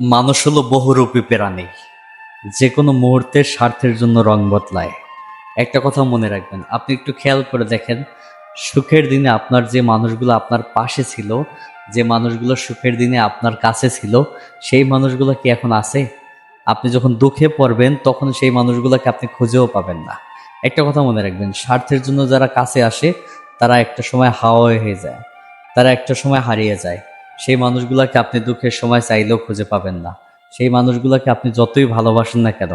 মানুষ হলো বহুরূপী প্রাণী। যে কোনো মুহূর্তে স্বার্থের জন্য রং বদলায়। একটা কথা মনে রাখবেন, আপনি একটু খেয়াল করে দেখেন, সুখের দিনে আপনার যে মানুষগুলো আপনার পাশে ছিল, যে মানুষগুলো সুখের দিনে আপনার কাছে ছিল, সেই মানুষগুলো কি এখন আছে? আপনি যখন দুঃখে পড়বেন, তখন সেই মানুষগুলোকে আপনি খুঁজেও পাবেন না। একটা কথা মনে রাখবেন, স্বার্থের জন্য যারা কাছে আসে, তারা একটা সময় হাওয়া হয়ে যায়, তারা একটা সময় হারিয়ে যায়। সেই মানুষগুলোকে আপনি দুঃখের সময় চাইলেও খুঁজে পাবেন না। সেই মানুষগুলোকে আপনি যতই ভালোবাসেন না কেন,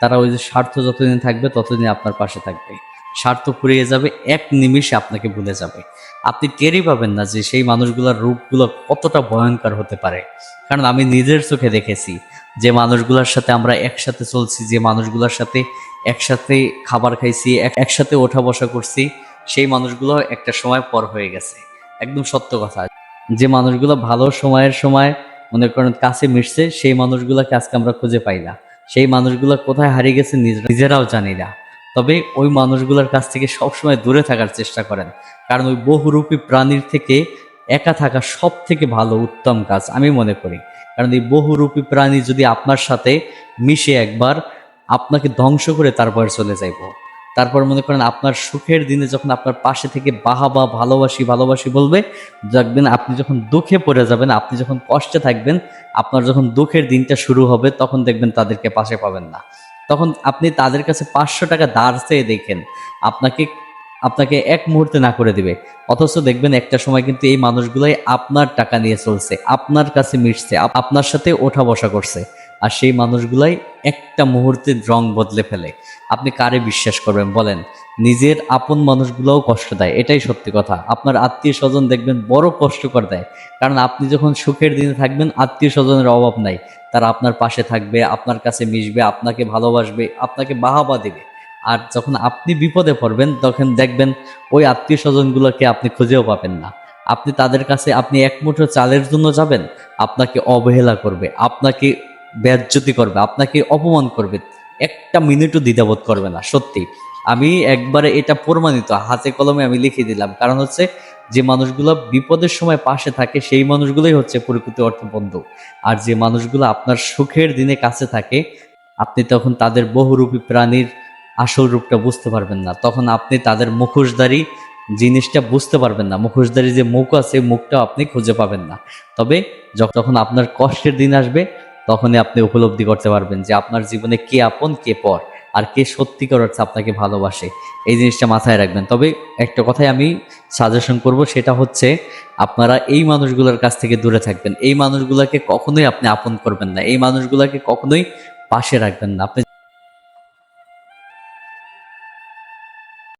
তারা ওই যে স্বার্থ যতদিন থাকবে, ততদিন আপনার পাশে থাকবে। স্বার্থ ফুরিয়ে যাবে, এক নিমিষে আপনাকে ভুলে যাবে। আপনি টেরই পাবেন না যে সেই মানুষগুলোর রূপগুলো কতটা ভয়ঙ্কর হতে পারে। কারণ আমি নিজের চোখে দেখেছি যে মানুষগুলোর সাথে আমরা একসাথে চলছি, যে মানুষগুলোর সাথে একসাথে খাবার খাইছি একসাথে ওঠা বসা করছি, সেই মানুষগুলো একটা সময় পর হয়ে গেছে। একদম সত্য কথা। যে মানুষগুলো ভালো সময়ের সময়, মনে করেন, কাছে মিশছে, সেই মানুষগুলোকে আজকে আমরা খুঁজে পাই না। সেই মানুষগুলো কোথায় হারিয়ে গেছে নিজেরাও জানি না। তবে ওই মানুষগুলোর কাছ থেকে সবসময় দূরে থাকার চেষ্টা করেন। কারণ ওই বহুরূপী প্রাণীর থেকে একা থাকা সব থেকে ভালো, উত্তম কাজ আমি মনে করি। কারণ এই বহুরূপী প্রাণী যদি আপনার সাথে মিশে একবার, আপনাকে ধ্বংস করে তারপর চলে যাইব। তারপর মনে করেন আপনার সুখের দিনে যখন আপনার পাশে থেকে বাহাবা, ভালোবাসি ভালোবাসি বলবে, দেখবেন আপনি যখন দুঃখে পড়ে যাবেন, আপনি যখন কষ্টে থাকবেন, আপনার যখন দুঃখের দিনটা শুরু হবে, তখন দেখবেন তাদেরকে পাশে পাবেন না। তখন আপনি তাদের কাছে পাঁচশো টাকা দাঁড় চেয়ে দেখেন, আপনাকে আপনাকে এক মুহূর্তে না করে দিবে। অথচ দেখবেন একটা সময় কিন্তু এই মানুষগুলাই আপনার টাকা নিয়ে চলছে, আপনার কাছে মিশছে আপনার সাথে ওঠা বসা করছে। আর সেই মানুষগুলাই একটা মুহূর্তে রং বদলে ফেলে। আপনি কারে বিশ্বাস করবেন? বলেন, নিজের আপন মানুষগুলোও কষ্ট দেয়, এটাই সত্যি কথা। আপনার আত্মীয় স্বজন দেখবেন বড় কষ্টকর দেয়, কারণ আপনি যখন সুখের দিনে থাকবেন আত্মীয় স্বজনের অভাব নাই। তারা আপনার পাশে থাকবে, আপনার কাছে মিশবে, আপনাকে ভালোবাসবে, আপনাকে বাহাবা দেবে। আর যখন আপনি বিপদে পড়বেন, তখন দেখবেন ওই আত্মীয় স্বজনগুলোকে আপনি খুঁজেও পাবেন না। আপনি তাদের কাছে, আপনি এক মুঠো চালের জন্য যাবেন, আপনাকে অবহেলা করবে, আপনাকে ব্যাজ্যতি করবে, আপনাকে অপমান করবে, একটা মিনিটও দ্বিধাবোধ করবে না, সত্যি। আমি একবারে এটা প্রমাণিত, হাতে কলমে আমি লিখে দিলাম, কারণ হচ্ছে যে মানুষগুলো বিপদের সময় পাশে থাকে, সেই মানুষগুলোই হচ্ছে প্রকৃতি অর্থ বন্ধু আর যে মানুষগুলো আপনার সুখের দিনে কাছে থাকে, আপনি তখন তাদের বহুরূপী প্রাণীর আসল রূপটা বুঝতে পারবেন না। তখন আপনি তাদের মুখোশধারী জিনিসটা বুঝতে পারবেন না, মুখোশধারী যে মুখ আছে, মুখটাও আপনি খুঁজে পাবেন না। তবে যখন আপনার কষ্টের দিন আসবে তখনই আপনি উপলব্ধি করতে পারবেন যে আপনার জীবনে কে আপন, কে পর, আর কে সত্যিকার অর্থে আপনাকে ভালোবাসে। এই জিনিসটা মাথায় রাখবেন। তবে একটা কথাই আমি সাজেশন করব, সেটা হচ্ছে আপনারা এই মানুষগুলোর কাছ থেকে দূরে থাকবেন। এই মানুষগুলোকে কখনোই আপনি আপন করবেন না। এই মানুষগুলোকে কখনোই পাশে রাখবেন না। আপনি